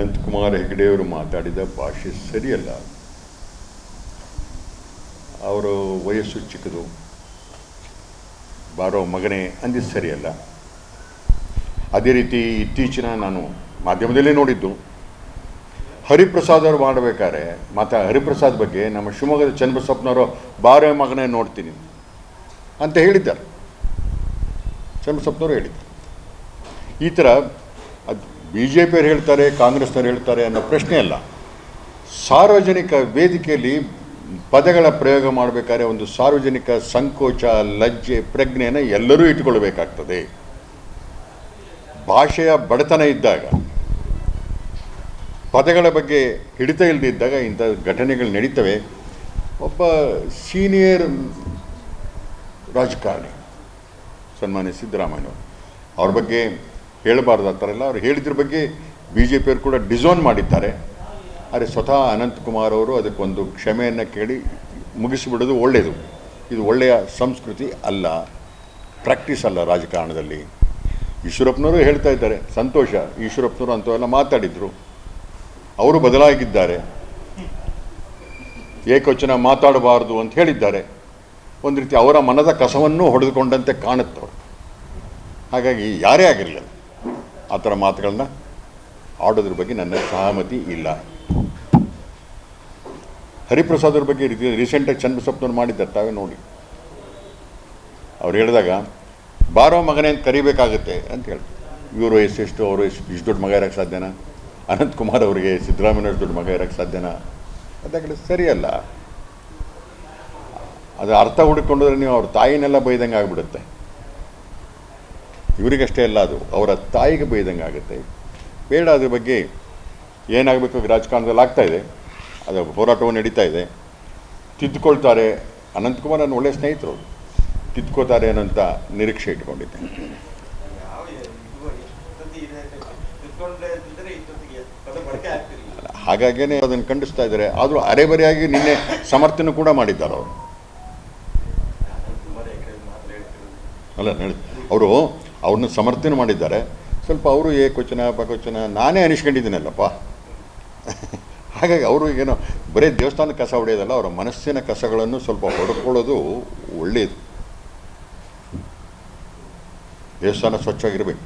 ಅನಂತಕುಮಾರ್ ಹೆಗಡೆಯವರು ಮಾತಾಡಿದ ಭಾಷೆ ಸರಿಯಲ್ಲ. ಅವರು ವಯಸ್ಸು ಚಿಕ್ಕದು. ಬಾರೋ ಮಗನೇ ಅಂದಿದ್ದು ಸರಿಯಲ್ಲ. ಅದೇ ರೀತಿ ಇತ್ತೀಚಿನ ನಾನು ಮಾಧ್ಯಮದಲ್ಲೇ ನೋಡಿದ್ದು. ಹರಿಪ್ರಸಾದ್ ಅವರು ಮಾಡಬೇಕಾದ್ರೆ ಮಾತಾ ಹರಿಪ್ರಸಾದ್ ಬಗ್ಗೆ ನಮ್ಮ ಶಿವಮೊಗ್ಗದ ಚನ್ನಬಸಪ್ಪನವರು ಬಾರೋ ಮಗನೇ ನೋಡ್ತೀನಿ ಅಂತ ಹೇಳಿದ್ದಾರೆ. ಚನ್ನಬಸಪ್ಪನವರು ಹೇಳಿದ್ದಾರೆ ಈ ಥರ ಅದು ಬಿ ಜೆ ಪಿಯವ್ರು ಹೇಳ್ತಾರೆ, ಕಾಂಗ್ರೆಸ್ನವ್ರು ಹೇಳ್ತಾರೆ ಅನ್ನೋ ಪ್ರಶ್ನೆ ಅಲ್ಲ. ಸಾರ್ವಜನಿಕ ವೇದಿಕೆಯಲ್ಲಿ ಪದಗಳ ಪ್ರಯೋಗ ಮಾಡಬೇಕಾದ್ರೆ ಒಂದು ಸಾರ್ವಜನಿಕ ಸಂಕೋಚ, ಲಜ್ಜೆ ಪ್ರಜ್ಞೆಯನ್ನು ಎಲ್ಲರೂ ಇಟ್ಟುಕೊಳ್ಬೇಕಾಗ್ತದೆ. ಭಾಷೆಯ ಬಡತನ ಇದ್ದಾಗ, ಪದಗಳ ಬಗ್ಗೆ ಹಿಡಿತ ಇಲ್ಲದಿದ್ದಾಗ ಇಂಥ ಘಟನೆಗಳು ನಡೀತವೆ. ಒಬ್ಬ ಸೀನಿಯರ್ ರಾಜಕಾರಣಿ, ಸನ್ಮಾನ್ಯ ಸಿದ್ದರಾಮಯ್ಯನವರು, ಅವ್ರ ಬಗ್ಗೆ ಹೇಳಬಾರ್ದು ಆ ಥರ ಎಲ್ಲ. ಅವ್ರು ಹೇಳಿದ್ರ ಬಗ್ಗೆ ಬಿ ಜೆ ಪಿಯವರು ಕೂಡ ಡಿಸೋನ್ ಮಾಡಿದ್ದಾರೆ. ಆದರೆ ಸ್ವತಃ ಅನಂತಕುಮಾರ್ ಅವರು ಅದಕ್ಕೊಂದು ಕ್ಷಮೆಯನ್ನು ಕೇಳಿ ಮುಗಿಸಿಬಿಡೋದು ಒಳ್ಳೆಯದು ಇದು ಒಳ್ಳೆಯ ಸಂಸ್ಕೃತಿ ಅಲ್ಲ ಪ್ರಾಕ್ಟೀಸ್ ಅಲ್ಲ ರಾಜಕಾರಣದಲ್ಲಿ. ಈಶ್ವರಪ್ಪನವರು ಹೇಳ್ತಾ ಇದ್ದಾರೆ, ಸಂತೋಷ, ಈಶ್ವರಪ್ಪನವರು ಅಂಥವೆಲ್ಲ ಮಾತಾಡಿದರು. ಅವರು ಬದಲಾಗಿದ್ದಾರೆ. ಏಕವಚನ ಮಾತಾಡಬಾರ್ದು ಅಂತ ಹೇಳಿದ್ದಾರೆ. ಒಂದು ರೀತಿ ಅವರ ಮನದ ಕಸವನ್ನು ಹೊಡೆದುಕೊಂಡಂತೆ ಕಾಣುತ್ತವರು. ಹಾಗಾಗಿ ಯಾರೇ ಆಗಿರಲಿಲ್ಲ ಆ ಥರ ಮಾತುಗಳನ್ನ ಆಡೋದ್ರ ಬಗ್ಗೆ ನನ್ನ ಸಹಮತಿ ಇಲ್ಲ. ಹರಿಪ್ರಸಾದ್ ಅವ್ರ ಬಗ್ಗೆ ರೀಸೆಂಟಾಗಿ ಚನ್ನಬಸಪ್ಪನವ್ರು ಮಾಡಿದ್ದಾರೆ ತಾವೇ ನೋಡಿ. ಅವ್ರು ಹೇಳಿದಾಗ, ಬಾರೋ ಮಗನೇ ಅಂತ ಕರಿಬೇಕಾಗುತ್ತೆ ಅಂತ ಹೇಳಿ, ಇವರು ಎಷ್ಟು ಅವರು ಎಷ್ಟು, ಇಷ್ಟು ದೊಡ್ಡ ಮಗ ಇರೋಕ್ಕೆ ಸಾಧ್ಯನಾ? ಅನಂತಕುಮಾರ್ ಅವರಿಗೆ ಸಿದ್ದರಾಮಯ್ಯ ದೊಡ್ಡ ಮಗ ಇರೋಕ್ಕೆ ಸಾಧ್ಯನಾ? ಅದಾಗಲಿ ಸರಿಯಲ್ಲ ಅದು ಅರ್ಥ ಹುಡುಕೊಂಡ್ರೆ ನೀವು ಅವ್ರ ತಾಯಿನೆಲ್ಲ ಬೈದಂಗೆ ಆಗಿಬಿಡುತ್ತೆ. ಇವರಿಗಷ್ಟೇ ಅಲ್ಲ, ಅದು ಅವರ ತಾಯಿಗೆ ಬೈದಂಗೆ ಆಗುತ್ತೆ. ಬೇಡ, ಅದ್ರ ಬಗ್ಗೆ ಏನಾಗಬೇಕು ರಾಜಕಾರಣದಲ್ಲಿ ಆಗ್ತಾ ಇದೆ. ಅದು ಹೋರಾಟವು ನಡೀತಾ ಇದೆ. ತಿದ್ದುಕೊಳ್ತಾರೆ ಅನಂತಕುಮಾರ್ ನನ್ನ ಒಳ್ಳೆಯ ಸ್ನೇಹಿತರು. ತಿದ್ದುಕೋತಾರೆ ಅನ್ನೋಂಥ ನಿರೀಕ್ಷೆ ಇಟ್ಕೊಂಡಿದ್ದೆ. ಹಾಗಾಗೇ ಅದನ್ನು ಖಂಡಿಸ್ತಾ ಇದ್ದಾರೆ. ಆದರೂ ಅರೆಬರೆಯಾಗಿ ನಿನ್ನೆ ಸಮರ್ಥನೆ ಕೂಡ ಮಾಡಿದ್ದಾರೆ ಅವರು. ಅಲ್ಲ, ಹೇಳಿ. ಅವರು ಅವ್ರನ್ನ ಸಮರ್ಥನೆ ಮಾಡಿದ್ದಾರೆ. ಸ್ವಲ್ಪ ಅವರು ಏ ಕ್ವಚನ ಪ ಕ್ವಚನ ನಾನೇ ಅನಿಸ್ಕೊಂಡಿದ್ದೀನಲ್ಲಪ್ಪ. ಹಾಗಾಗಿ ಅವರು ಏನೋ ಬರೀ ದೇವಸ್ಥಾನದ ಕಸ ಹೊಡೆಯೋದಲ್ಲ, ಅವರ ಮನಸ್ಸಿನ ಕಸಗಳನ್ನು ಸ್ವಲ್ಪ ಹೊಡ್ಕೊಳ್ಳೋದು ಒಳ್ಳೆಯದು ದೇವಸ್ಥಾನ ಸ್ವಚ್ಛವಾಗಿರಬೇಕು.